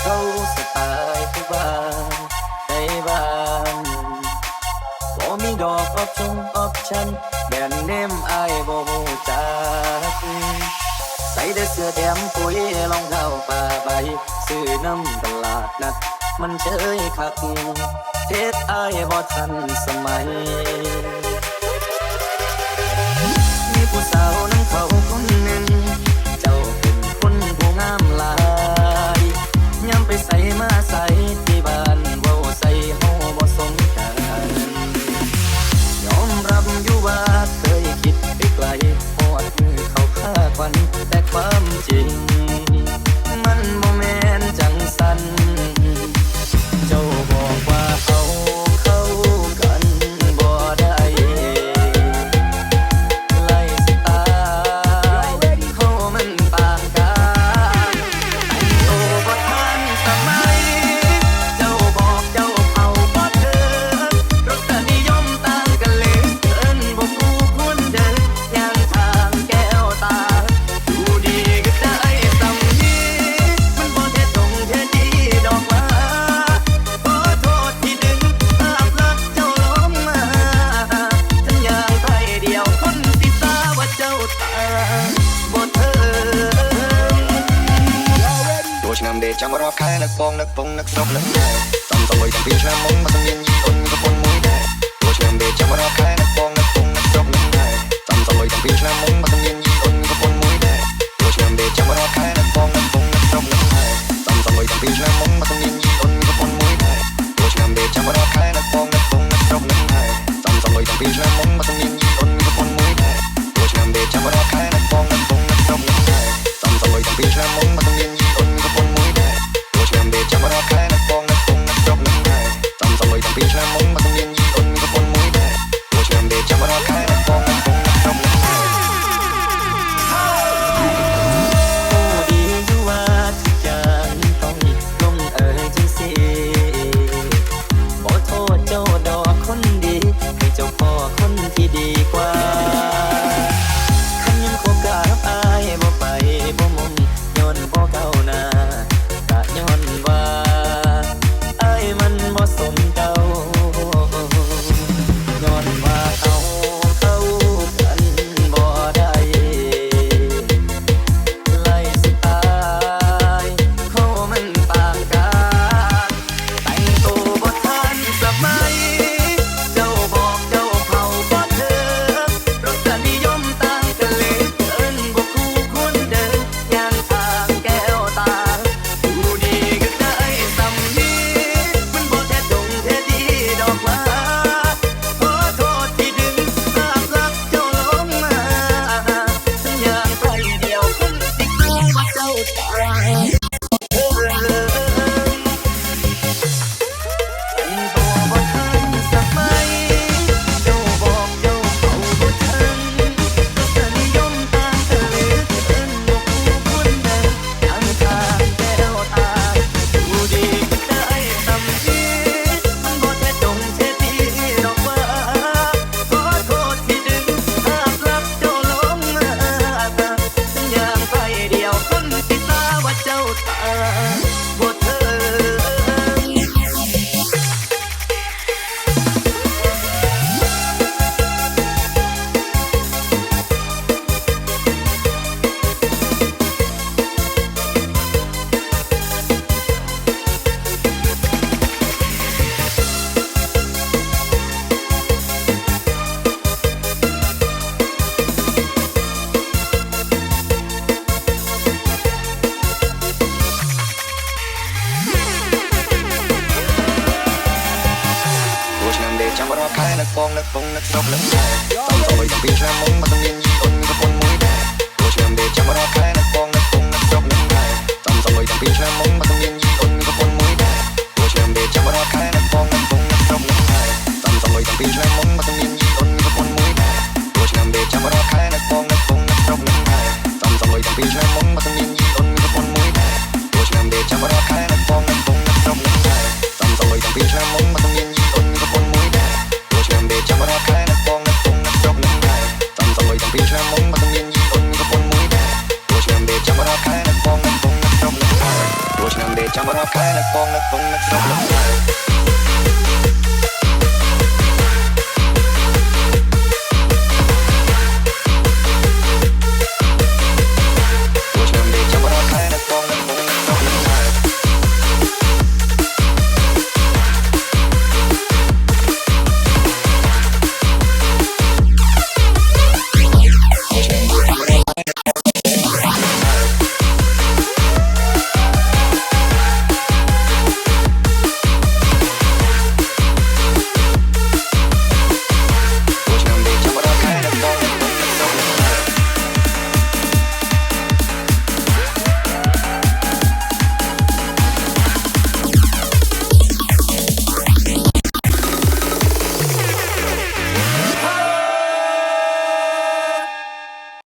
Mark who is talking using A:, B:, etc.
A: เขาสบายผู้บ้านในบ้านบ่มีดอกออบชงออบชันแบรนเนมไอ้บ่หูจักใส่แต่เสื้อแถมปุ๋ยรองเท้าป่าใบซื้อน้ำตลาดนัด มันเชยคักเทศไอ้บ่ทันสมัยมีผู้สาวนั้นเขาคนหนึ่งเจ้าเป็นคนผู้งามลา
B: ចាំទេចាំរាល់ខែនឹកបងនឹកពងនឹកស្រុកនឹកដែរសំសំបីទាំងពីរឆ្នាំមុនមិនមានយីអូនប្រពន្ធមួយដែរព្រោះឆ្នាំទេចាំរាល់ខែនឹកបងនឹកពងនឹកស្រុកនឹកដែរសំសំបីទាំងពីរឆ្នាំមុនមិនមានយីអូនប្រពន្ធមួយដែរព្រោះឆ្នាំទេចាំរាល់ខែនឹកបងនឹកពងនឹកស្រុកនឹកដែរសំសំបីទាំងពីរឆ្នាំមុនមិនមានយីអូនប្រពន្ធមួយដែរព្រោះឆ្នាំទេចាំរាល់ខែនឹកបងនឹកពងនឹកស្រុកនឹកដែរសំសំបីទាំងពីរឆ្នាំមុនមិនមានយីអូនប្រពន្ធមួយដែរព្រោះឆ្នាំទេចាំរាល់ខែនឹកបងនឹកពងនឹកស្រុកនឹកដែរសំសំបីទាំងពីរឆ្នាំមុនមិនមានយី i'm right. ទេចាំបាត់មកខែនឹកបងនឹកបងនឹកស្រុកនឹកតែតាមទៅបីពីឆ្នាំមុនមកមានយីអូនប្រពន្ធមួយដែរចូលឆ្នាំទេចាំបាត់មកខែនឹកបងនឹកបងនឹកស្រុកនឹកតែតាមទៅបីពីឆ្នាំមុនមកមានយីអូនប្រពន្ធមួយដែរចូលឆ្នាំទេចាំបាត់មកខែ
A: ឆ្នាំដេកចាំរកខែនឹកពងនឹកពងនឹកស្រុកនឹកដែរ